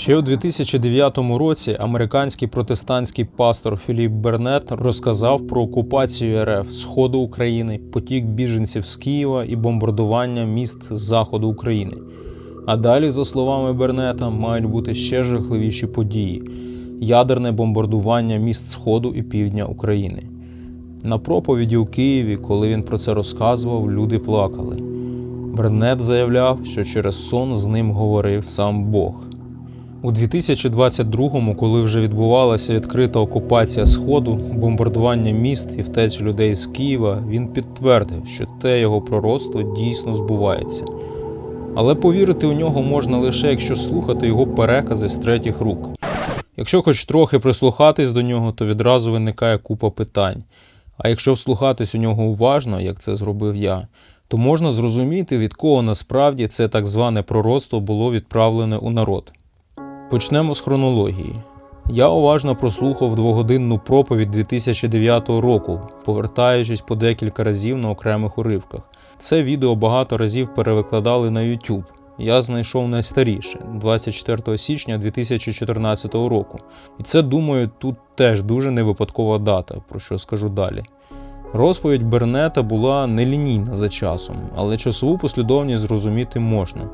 Ще у 2009 році американський протестантський пастор Філіп Бернет розказав про окупацію РФ сходу України, потік біженців з Києва і бомбардування міст заходу України. А далі, за словами Бернета, мають бути ще жахливіші події: ядерне бомбардування міст Сходу і півдня України. На проповіді у Києві, коли він про це розказував, люди плакали. Бернет заявляв, що через сон з ним говорив сам Бог. У 2022-му, коли вже відбувалася відкрита окупація Сходу, бомбардування міст і втеча людей з Києва, він підтвердив, що те його пророцтво дійсно збувається. Але повірити у нього можна лише якщо слухати його перекази з третіх рук. Якщо хоч трохи прислухатись до нього, то відразу виникає купа питань. А якщо вслухатись у нього уважно, як це зробив я, то можна зрозуміти, від кого насправді це так зване пророцтво було відправлене у народ. Почнемо з хронології. Я уважно прослухав двогодинну проповідь 2009 року, повертаючись по декілька разів на окремих уривках. Це відео багато разів перевикладали на YouTube. Я знайшов найстаріше 24 січня 2014 року. І це, думаю, тут теж дуже невипадкова дата, про що скажу далі. Розповідь Бернета була нелінійна за часом, але часову послідовність зрозуміти можна.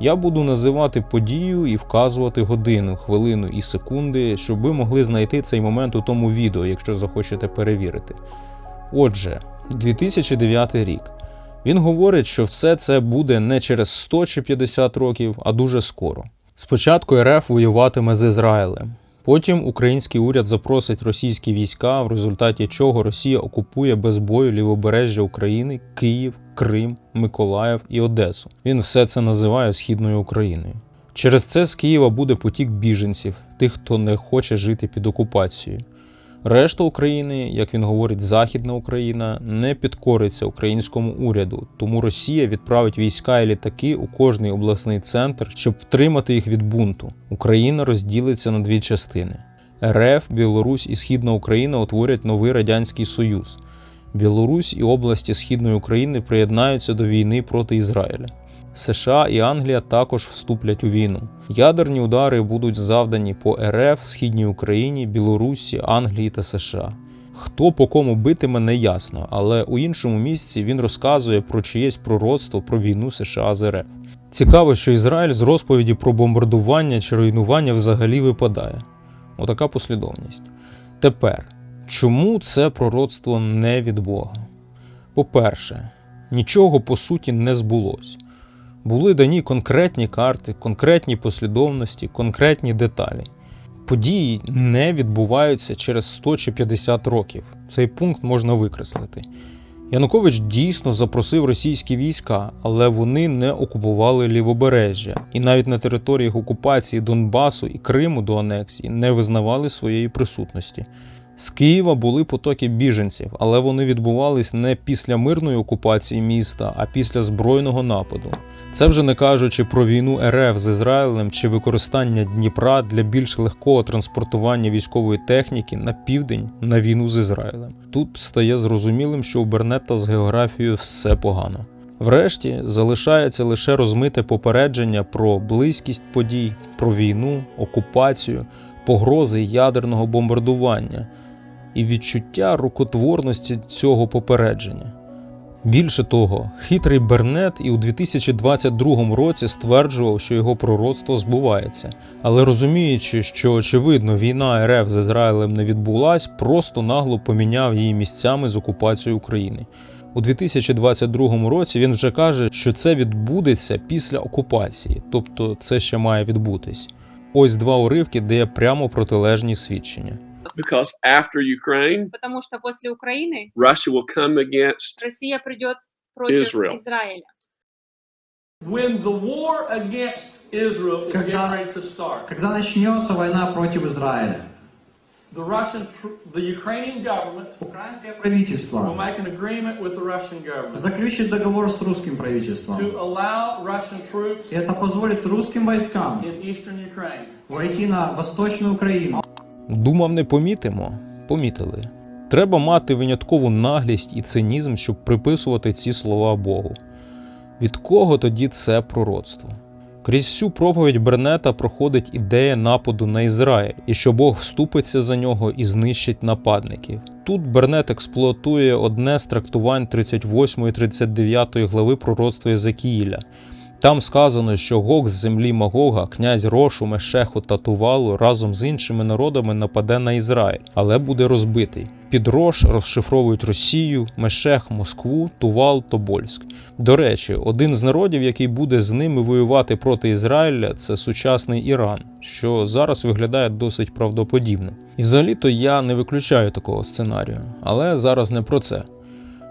Я буду називати подію і вказувати годину, хвилину і секунди, щоб ви могли знайти цей момент у тому відео, якщо захочете перевірити. Отже, 2009 рік. Він говорить, що все це буде не через 100 чи 50 років, а дуже скоро. Спочатку РФ воюватиме з Ізраїлем. Потім український уряд запросить російські війська, в результаті чого Росія окупує без бою лівобережжя України, Київ, Крим, Миколаїв і Одесу. Він все це називає Східною Україною. Через це з Києва буде потік біженців, тих, хто не хоче жити під окупацією. Решта України, як він говорить, Західна Україна не підкориться українському уряду, тому Росія відправить війська і літаки у кожний обласний центр, щоб втримати їх від бунту. Україна розділиться на дві частини: РФ, Білорусь і Східна Україна утворять новий радянський союз. Білорусь і області Східної України приєднаються до війни проти Ізраїля. США і Англія також вступлять у війну. Ядерні удари будуть завдані по РФ, Східній Україні, Білорусі, Англії та США. Хто по кому битиме, не ясно, але у іншому місці він розказує про чиєсь пророцтво про війну США з РФ. Цікаво, що Ізраїль з розповіді про бомбардування чи руйнування взагалі випадає. Отака послідовність. Тепер, чому це пророцтво не від Бога? По-перше, нічого по суті не збулось були дані конкретні карти, конкретні послідовності, конкретні деталі. Події не відбуваються через 100 чи 50 років. Цей пункт можна викреслити. Янукович дійсно запросив російські війська, але вони не окупували лівобережжя, і навіть на територіях окупації Донбасу і Криму до анексії не визнавали своєї присутності. З Києва були потоки біженців, але вони відбувались не після мирної окупації міста, а після збройного нападу. Це вже не кажучи про війну РФ з Ізраїлем чи використання Дніпра для більш легкого транспортування військової техніки на південь на війну з Ізраїлем. Тут стає зрозумілим, що у Бернета з географією все погано. Врешті залишається лише розмите попередження про близькість подій, про війну, окупацію, погрози ядерного бомбардування і відчуття рукотворності цього попередження. Більше того, хитрий Бернет і у 2022 році стверджував, що його пророцтво збувається, але розуміючи, що очевидно війна РФ з Ізраїлем не відбулась, просто нагло поміняв її місцями з окупацією України. У 2022 році він вже каже, що це відбудеться після окупації, тобто це ще має відбутись. Ось два уривки, де є прямо протилежні свідчення. Because after Ukraine, потому что после Украины Russia will come against Россия придет против Israel. Израиля. When the war against Israel is Когда- getting ready to start, Когда начнется война против Израиля, the Russian, the Ukrainian government украинское will правительство make an agreement with the Russian government заключит договор с русским правительством. to allow Russian troops И это позволит русским войскам in eastern Ukraine войти на Восточную Украину. Думав, не помітимо? Помітили. Треба мати виняткову наглість і цинізм, щоб приписувати ці слова Богу. Від кого тоді це пророцтво? Крізь всю проповідь Бернета проходить ідея нападу на Ізраїль і що Бог вступиться за нього і знищить нападників. Тут Бернет експлуатує одне з трактувань 38 і 39 глави пророцтва Єзекіїля. Там сказано, що Гог з землі Магога, князь Рошу, Мешеху та Тувалу разом з іншими народами нападе на Ізраїль, але буде розбитий. Під Рош розшифровують Росію, Мешех, Москву, Тувал, Тобольськ. До речі, один з народів, який буде з ними воювати проти Ізраїля, це сучасний Іран, що зараз виглядає досить правдоподібним. І взагалі-то я не виключаю такого сценарію, але зараз не про це.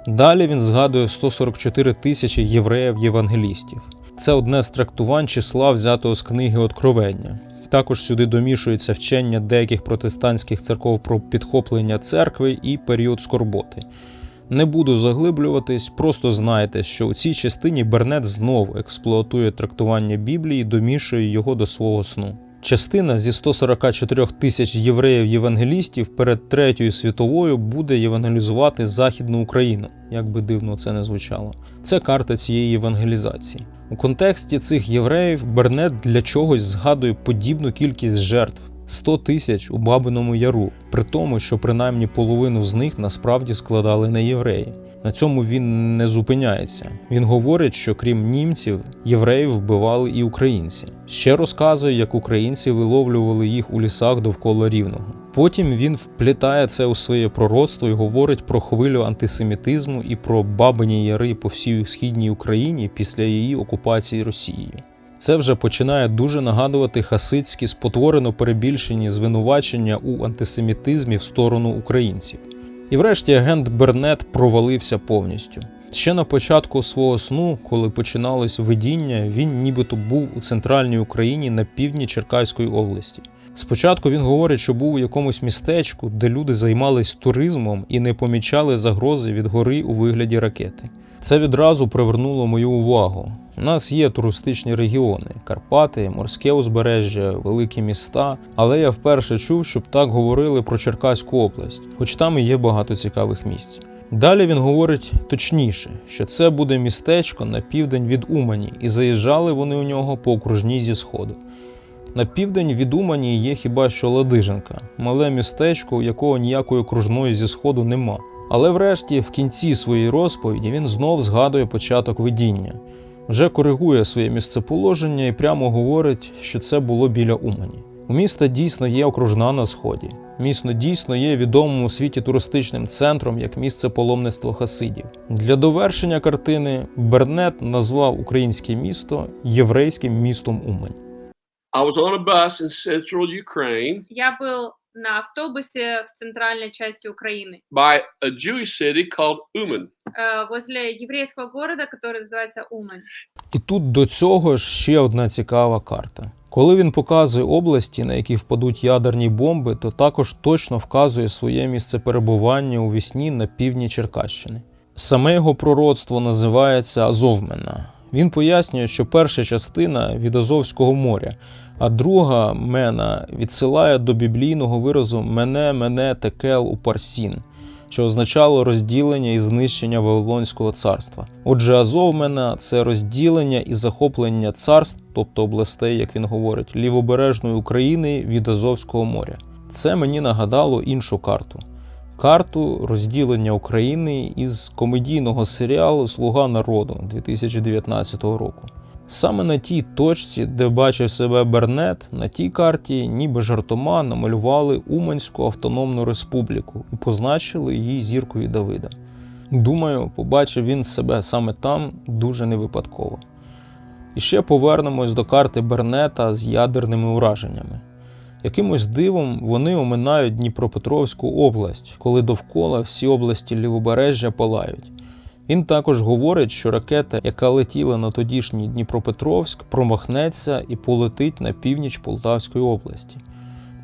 Далі він згадує 144 тисячі євреїв-євангелістів. Це одне з трактувань числа, взятого з книги Откровення. Також сюди домішується вчення деяких протестантських церков про підхоплення церкви і період скорботи. Не буду заглиблюватись, просто знайте, що у цій частині Бернет знов експлуатує трактування Біблії, домішує його до свого сну. Частина зі 144 тисяч євреїв-євангелістів перед Третьою світовою буде євангелізувати Західну Україну, як би дивно це не звучало. Це карта цієї євангелізації. У контексті цих євреїв Бернет для чогось згадує подібну кількість жертв 100 тисяч у Бабиному Яру, при тому, що принаймні половину з них насправді складали не євреї. На цьому він не зупиняється. Він говорить, що крім німців, євреїв вбивали і українці. Ще розказує, як українці виловлювали їх у лісах довкола рівного. Потім він вплітає це у своє пророцтво і говорить про хвилю антисемітизму і про бабині яри по всій східній Україні після її окупації Росією. Це вже починає дуже нагадувати хасидські спотворено перебільшені звинувачення у антисемітизмі в сторону українців. І врешті агент Бернет провалився повністю. Ще на початку свого сну, коли починалось видіння, він нібито був у центральній Україні на півдні Черкаської області. Спочатку він говорить, що був у якомусь містечку, де люди займались туризмом і не помічали загрози від гори у вигляді ракети. Це відразу привернуло мою увагу. У нас є туристичні регіони: Карпати, морське узбережжя, великі міста. Але я вперше чув, щоб так говорили про Черкаську область, хоч там і є багато цікавих місць. Далі він говорить точніше, що це буде містечко на південь від Умані, і заїжджали вони у нього по окружній зі сходу. На південь від Умані є хіба що Ладиженка, мале містечко, у якого ніякої окружної зі сходу нема. Але врешті, в кінці своєї розповіді, він знов згадує початок видіння, вже коригує своє місцеположення і прямо говорить, що це було біля Умані. У міста дійсно є окружна на сході. Місто дійсно є відомим у світі туристичним центром як місце паломництва хасидів. Для довершення картини Бернет назвав українське місто єврейським містом Умань. I was on a bus in central Ukraine Я был на автобусе в центральной части Украины, by a Jewish city called Uman. э, возле еврейского города, который называется Умань. І тут до цього ж ще одна цікава карта. Коли він показує області, на які впадуть ядерні бомби, то також точно вказує своє місце перебування у вісні на півдні Черкащини. Саме його пророцтво називається Азовмена. він пояснює, що перша частина від Азовського моря, а друга мена відсилає до біблійного виразу Мене, мене, текел у парсін, що означало розділення і знищення Вавилонського царства. Отже, Азовмена це розділення і захоплення царств, тобто областей, як він говорить, лівобережної України від Азовського моря. Це мені нагадало іншу карту. Карту розділення України із комедійного серіалу Слуга народу 2019 року. Саме на тій точці, де бачив себе Бернет, на тій карті, ніби жартома, намалювали Уманську автономну республіку і позначили її зіркою Давида. Думаю, побачив він себе саме там дуже невипадково. І ще повернемось до карти Бернета з ядерними ураженнями. Якимось дивом вони оминають Дніпропетровську область, коли довкола всі області лівобережжя палають. Він також говорить, що ракета, яка летіла на тодішній Дніпропетровськ, промахнеться і полетить на північ Полтавської області.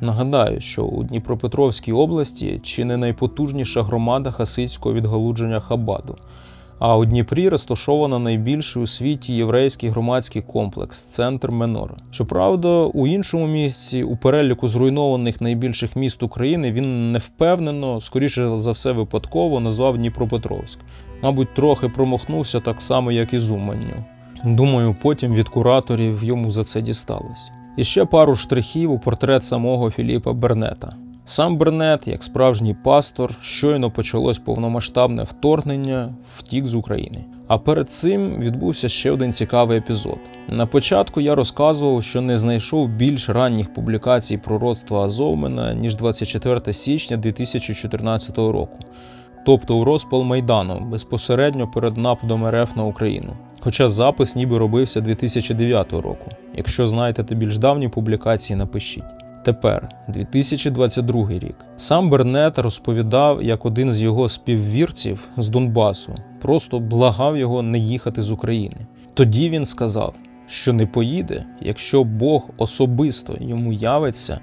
Нагадаю, що у Дніпропетровській області чи не найпотужніша громада хасидського відгалудження Хабаду. А у Дніпрі розташовано найбільший у світі єврейський громадський комплекс центр Менора. Щоправда, у іншому місці, у переліку зруйнованих найбільших міст України, він не впевнено, скоріше за все, випадково назвав Дніпропетровськ. Мабуть, трохи промахнувся так само, як і з Уманню. Думаю, потім від кураторів йому за це дісталось. І ще пару штрихів у портрет самого Філіпа Бернета. Сам Бернет, як справжній пастор, щойно почалось повномасштабне вторгнення, втік з України. А перед цим відбувся ще один цікавий епізод. На початку я розказував, що не знайшов більш ранніх публікацій пророцтва Азовмена ніж 24 січня 2014 року, тобто у розпал Майдану, безпосередньо перед нападом РФ на Україну. Хоча запис ніби робився 2009 року. Якщо знаєте більш давні публікації, напишіть. Тепер, 2022 рік. Сам Бернет розповідав, як один з його співвірців з Донбасу просто благав його не їхати з України. Тоді він сказав, що не поїде, якщо Бог особисто йому явиться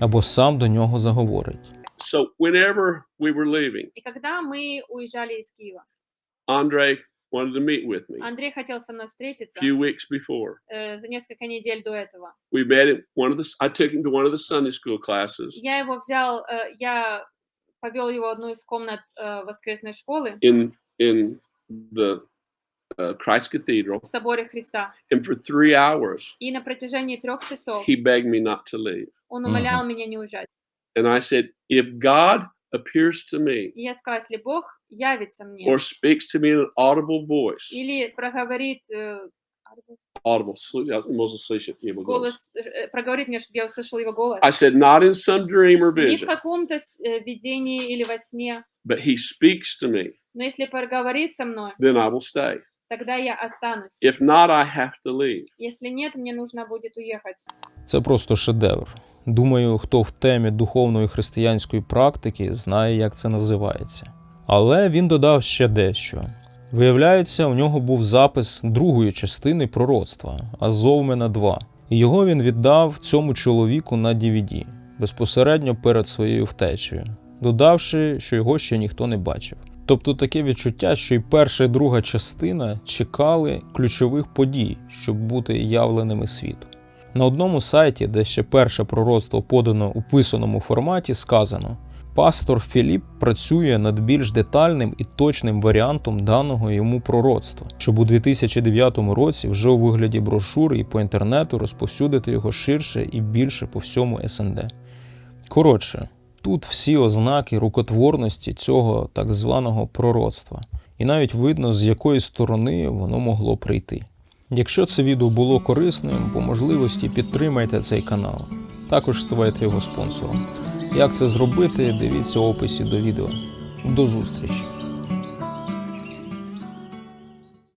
або сам до нього заговорить. So whenever we were leaving, И когда мы уезжали из Киева, Andre wanted to meet with me Андрей хотел со мной встретиться a few weeks before. э, за несколько недель до этого. We met at one of the. I took him to one of the Sunday school classes Я его взял, э, я повел его в одну из комнат э, воскресной школы in in the uh, Christ Cathedral, в соборе Христа. and for three hours И на протяжении трех часов he begged me not to leave. он умолял меня не уезжать. And I said, if God appears to me И я сказала, если Бог явится мне or speaks to me in an audible voice, или проговорит э, audible, я можно слышать его голос. голос, э, проговорит мне, чтобы я услышал его голос. I said, not in some dream or Не в vision, каком-то э, видении или во сне, but he speaks to me, но если проговорит со мной, then I will stay. тогда я останусь. If not, I have to leave. Если нет, мне нужно будет уехать. Це просто шедевр. Думаю, хто в темі духовної християнської практики знає, як це називається. Але він додав ще дещо. Виявляється, у нього був запис другої частини пророцтва Азовмена 2. І його він віддав цьому чоловіку на DVD безпосередньо перед своєю втечею, додавши, що його ще ніхто не бачив. Тобто таке відчуття, що і перша, і друга частина чекали ключових подій, щоб бути явленими світу. На одному сайті, де ще перше пророцтво подано у писаному форматі, сказано: пастор Філіп працює над більш детальним і точним варіантом даного йому пророцтва, щоб у 2009 році вже у вигляді брошури і по інтернету розповсюдити його ширше і більше по всьому СНД. Коротше, тут всі ознаки рукотворності цього так званого пророцтва, і навіть видно, з якої сторони воно могло прийти. Якщо це відео було корисним, по можливості підтримайте цей канал. Також ставайте його спонсором. Як це зробити, дивіться в описі до відео. До зустрічі!